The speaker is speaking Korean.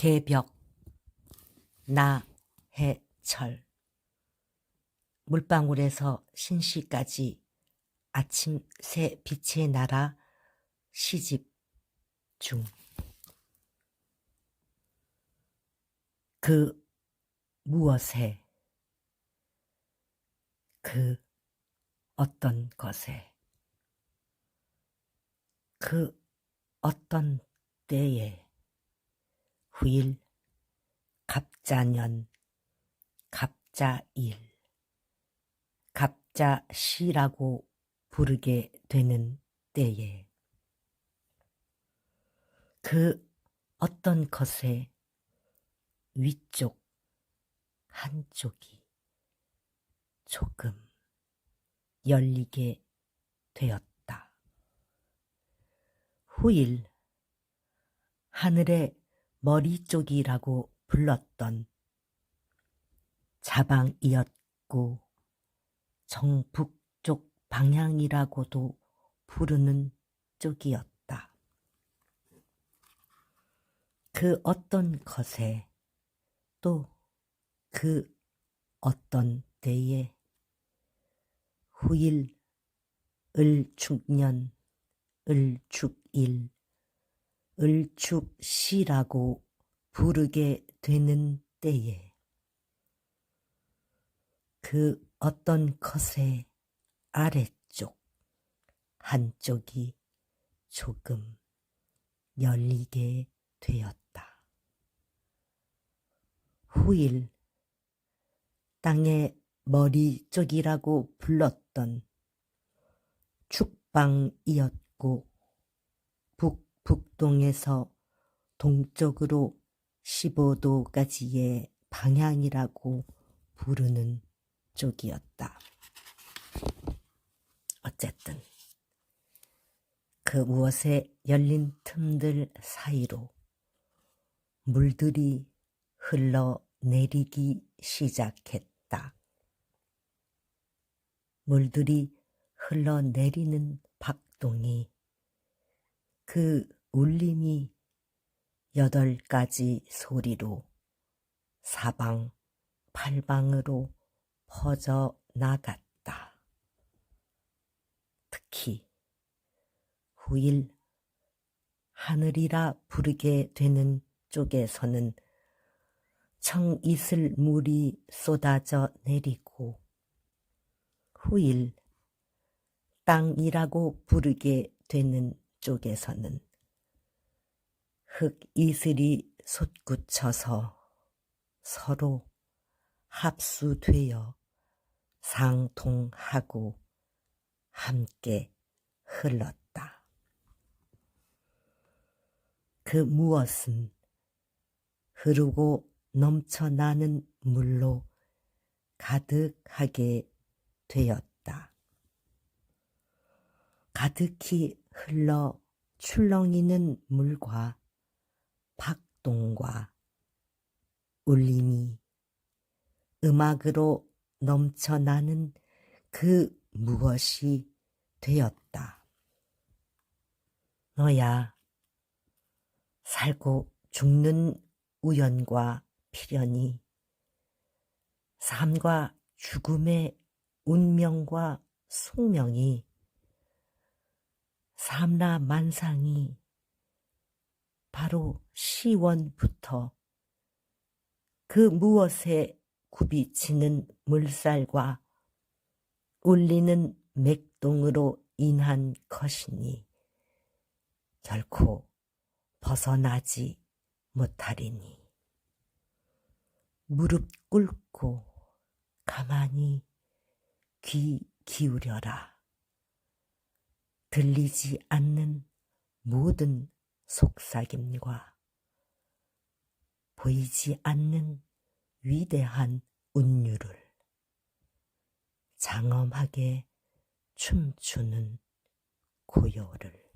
개벽 나해철. 물방울에서 신시까지 아침 새 빛의 나라 시집 중. 그 무엇에? 그 어떤 것에? 그 어떤 때에 후일 갑자년 갑자일 갑자시라고 부르게 되는 때에 그 어떤 것의 위쪽 한쪽이 조금 열리게 되었다. 후일 하늘의 머리 쪽이라고 불렀던 자방이었고 정북쪽 방향이라고도 부르는 쪽이었다. 그 어떤 것에 또 그 어떤 때에 후일 을축년 을축일 을축시라고 부르게 되는 때에 그 어떤 것의 아래쪽 한쪽이 조금 열리게 되었다. 후일 땅의 머리 쪽이라고 불렀던 축방이었고 북 북동에서 동쪽으로 15도까지의 방향이라고 부르는 쪽이었다. 어쨌든 그 무엇에 열린 틈들 사이로 물들이 흘러내리기 시작했다. 물들이 흘러내리는 박동이 그 울림이 여덟 가지 소리로 사방, 팔방으로 퍼져 나갔다. 특히 후일 하늘이라 부르게 되는 쪽에서는 청이슬 물이 쏟아져 내리고 후일 땅이라고 부르게 되는 쪽에서는 흙 이슬이 솟구쳐서 서로 합수되어 상통하고 함께 흘렀다. 그 무엇은 흐르고 넘쳐나는 물로 가득하게 되었다. 가득히 흘러 출렁이는 물과 박동과 울림이 음악으로 넘쳐나는 그 무엇이 되었다. 너야, 살고 죽는 우연과 필연이 삶과 죽음의 운명과 숙명이 삼라 만상이 바로 시원부터 그 무엇에 굽이치는 물살과 울리는 맥동으로 인한 것이니 결코 벗어나지 못하리니 무릎 꿇고 가만히 귀 기울여라. 들리지 않는 모든 속삭임과 보이지 않는 위대한 운율을 장엄하게 춤추는 고요를